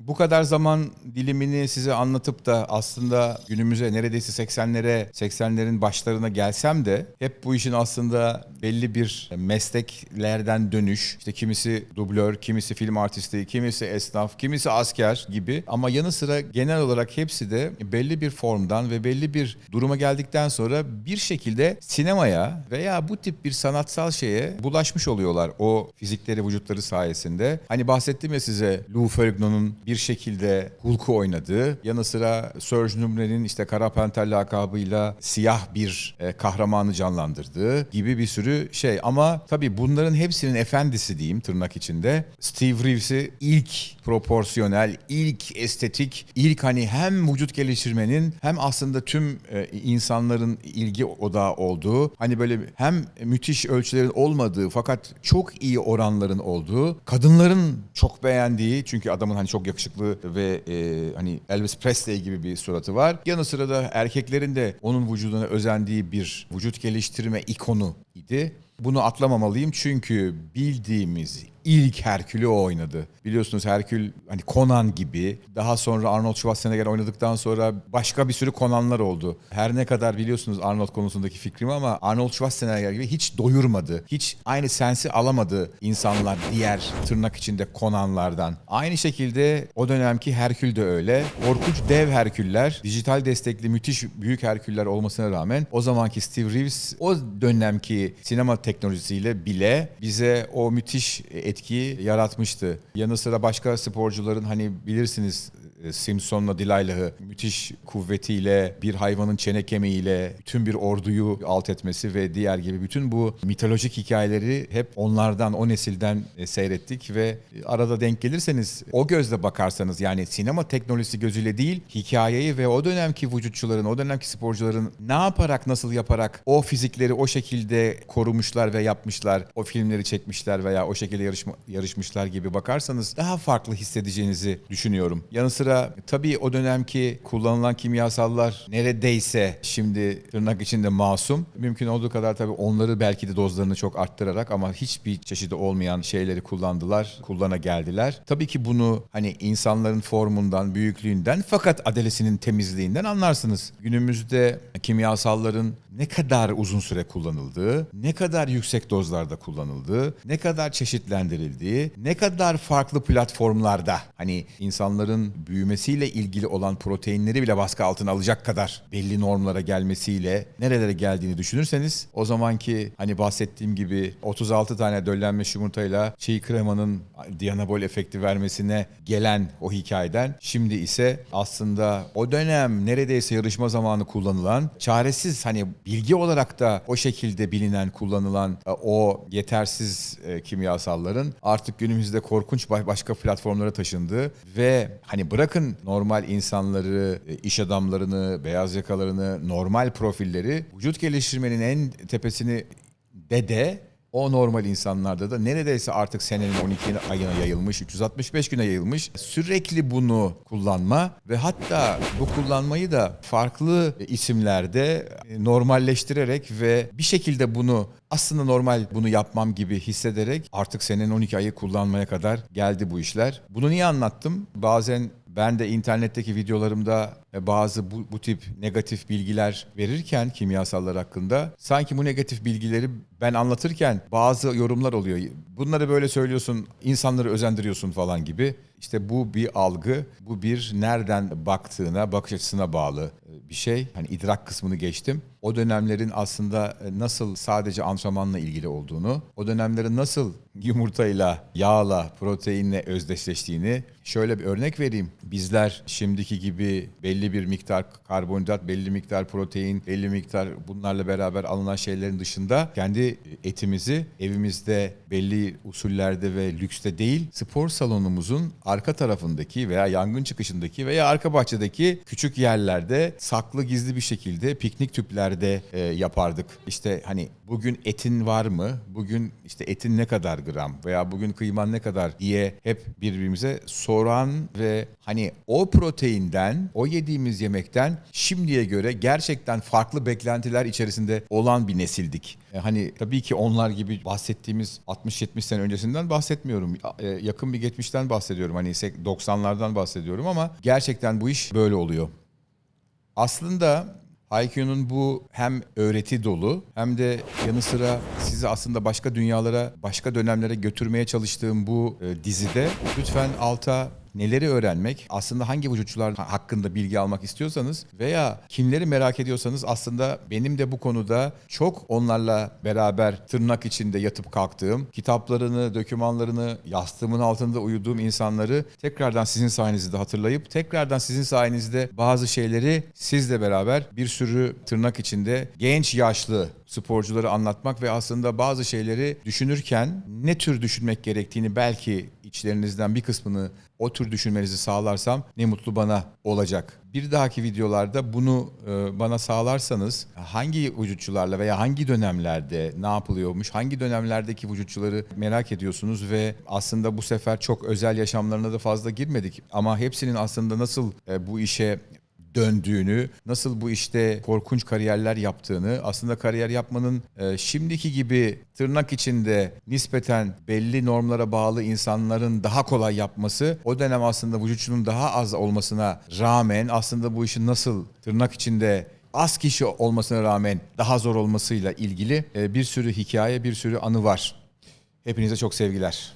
Bu kadar zaman dilimini size anlatıp da aslında günümüze neredeyse 80'lere, 80'lerin başlarına gelsem de hep bu işin aslında belli bir mesleklerden dönüş, işte kimisi dublör, kimisi film artisti, kimisi esnaf, kimisi asker gibi ama yanı sıra genel olarak hepsi de belli bir formdan ve belli bir duruma geldikten sonra bir şekilde sinemaya veya bu tip bir sanatsal şeye bulaşmış oluyorlar o fizikleri, vücutları sayesinde. Hani bahsettim ya size Lou Ferrignon'un bir şekilde Hulk'u oynadığı, yanı sıra Serge Numre'nin işte Kara Panter lakabıyla siyah bir e, kahramanı canlandırdığı gibi bir sürü şey. Ama tabii bunların hepsinin efendisi diyeyim tırnak içinde. Steve Reeves'i ilk proporsiyonel, ilk estetik, ilk hani hem vücut geliştirmenin hem aslında tüm e, insanların ilgi odağı olduğu, hani böyle hem müthiş ölçülerin olmadığı fakat çok iyi oranların olduğu, kadınların çok beğendiği çünkü adamın hani çok yakışıklı ve e, hani Elvis Presley gibi bir suratı var. Yanı sıra da erkeklerin de onun vücuduna özendiği bir vücut geliştirme ikonu idi. Bunu atlamamalıyım çünkü bildiğimiz ilk Herkül'ü o oynadı. Biliyorsunuz Herkül hani Conan gibi daha sonra Arnold Schwarzenegger oynadıktan sonra başka bir sürü Conan'lar oldu. Her ne kadar biliyorsunuz Arnold konusundaki fikrimi ama Arnold Schwarzenegger gibi hiç doyurmadı. Hiç aynı sensi alamadı insanlar diğer tırnak içinde Conan'lardan. Aynı şekilde o dönemki Herkül de öyle. Korkunç dev Herküller, dijital destekli müthiş büyük Herküller olmasına rağmen o zamanki Steve Reeves o dönemki sinema teknolojisiyle bile bize o müthiş etkiyi yaratmıştı. Yanı sıra başka sporcuların hani bilirsiniz Simpson'la Delilah'ı müthiş kuvvetiyle bir hayvanın çene kemiğiyle tüm bir orduyu alt etmesi ve diğer gibi bütün bu mitolojik hikayeleri hep onlardan o nesilden e, seyrettik ve e, arada denk gelirseniz o gözle bakarsanız yani sinema teknolojisi gözüyle değil hikayeyi ve o dönemki vücutçuların o dönemki sporcuların ne yaparak nasıl yaparak o fizikleri o şekilde korumuşlar ve yapmışlar o filmleri çekmişler veya o şekilde yarışma, yarışmışlar gibi bakarsanız daha farklı hissedeceğinizi düşünüyorum. Yanı sıra tabii o dönemki kullanılan kimyasallar neredeyse şimdi tırnak içinde masum. Mümkün olduğu kadar tabii onları belki de dozlarını çok arttırarak ama hiçbir çeşidi olmayan şeyleri kullandılar, kullana geldiler. Tabii ki bunu hani insanların formundan, büyüklüğünden fakat adalesinin temizliğinden anlarsınız. Günümüzde kimyasalların ne kadar uzun süre kullanıldığı, ne kadar yüksek dozlarda kullanıldığı, ne kadar çeşitlendirildiği, ne kadar farklı platformlarda hani insanların büyümesiyle ilgili olan proteinleri bile baskı altına alacak kadar belli normlara gelmesiyle nerelere geldiğini düşünürseniz o zamanki hani bahsettiğim gibi 36 tane döllenmiş yumurtayla çiğ kremanın dianabol efekti vermesine gelen o hikayeden şimdi ise aslında o dönem neredeyse yarışma zamanı kullanılan çaresiz hani bilgi olarak da o şekilde bilinen kullanılan e, o yetersiz e, kimyasalların artık günümüzde korkunç ba- başka platformlara taşındığı ve hani bırakın normal insanları, e, iş adamlarını, beyaz yakalarını, normal profilleri vücut geliştirmenin en tepesini de de o normal insanlarda da neredeyse artık senenin 12 ayına yayılmış, 365 güne yayılmış. Sürekli bunu kullanma ve hatta bu kullanmayı da farklı isimlerde e, normalleştirerek ve bir şekilde bunu aslında normal bunu yapmam gibi hissederek artık senenin 12 ayı kullanmaya kadar geldi bu işler. Bunu niye anlattım? Bazen ben de internetteki videolarımda bazı bu, bu tip negatif bilgiler verirken kimyasallar hakkında sanki bu negatif bilgileri ben anlatırken bazı yorumlar oluyor. Bunları böyle söylüyorsun, insanları özendiriyorsun falan gibi. İşte bu bir algı, bu bir nereden baktığına, bakış açısına bağlı e, bir şey. Hani idrak kısmını geçtim. O dönemlerin aslında e, nasıl sadece antrenmanla ilgili olduğunu, o dönemlerin nasıl yumurtayla, yağla, proteinle özdeşleştiğini şöyle bir örnek vereyim. Bizler şimdiki gibi belli bir miktar karbonhidrat, belli miktar protein, belli miktar bunlarla beraber alınan şeylerin dışında kendi etimizi evimizde belli usullerde ve lükste değil spor salonumuzun arka tarafındaki veya yangın çıkışındaki veya arka bahçedeki küçük yerlerde saklı gizli bir şekilde piknik tüplerde e, yapardık. İşte hani bugün etin var mı? Bugün işte etin ne kadar gram veya bugün kıyman ne kadar diye hep birbirimize soran ve hani o proteinden, o yediğimiz yediğimiz yemekten şimdiye göre gerçekten farklı beklentiler içerisinde olan bir nesildik. E, hani tabii ki onlar gibi bahsettiğimiz 60-70 sene öncesinden bahsetmiyorum. E, yakın bir geçmişten bahsediyorum. Hani 90'lardan bahsediyorum ama gerçekten bu iş böyle oluyor. Aslında IQ'nun bu hem öğreti dolu hem de yanı sıra sizi aslında başka dünyalara, başka dönemlere götürmeye çalıştığım bu e, dizide lütfen alta neleri öğrenmek, aslında hangi vücutçular hakkında bilgi almak istiyorsanız veya kimleri merak ediyorsanız aslında benim de bu konuda çok onlarla beraber tırnak içinde yatıp kalktığım, kitaplarını, dokümanlarını, yastığımın altında uyuduğum insanları tekrardan sizin sayenizde hatırlayıp tekrardan sizin sayenizde bazı şeyleri sizle beraber bir sürü tırnak içinde genç yaşlı sporcuları anlatmak ve aslında bazı şeyleri düşünürken ne tür düşünmek gerektiğini belki içlerinizden bir kısmını o tür düşünmenizi sağlarsam ne mutlu bana olacak. Bir dahaki videolarda bunu e, bana sağlarsanız hangi vücutçularla veya hangi dönemlerde ne yapılıyormuş, hangi dönemlerdeki vücutçuları merak ediyorsunuz ve aslında bu sefer çok özel yaşamlarına da fazla girmedik ama hepsinin aslında nasıl e, bu işe döndüğünü, nasıl bu işte korkunç kariyerler yaptığını, aslında kariyer yapmanın e, şimdiki gibi tırnak içinde nispeten belli normlara bağlı insanların daha kolay yapması, o dönem aslında vücutçunun daha az olmasına rağmen aslında bu işin nasıl tırnak içinde az kişi olmasına rağmen daha zor olmasıyla ilgili e, bir sürü hikaye, bir sürü anı var. Hepinize çok sevgiler.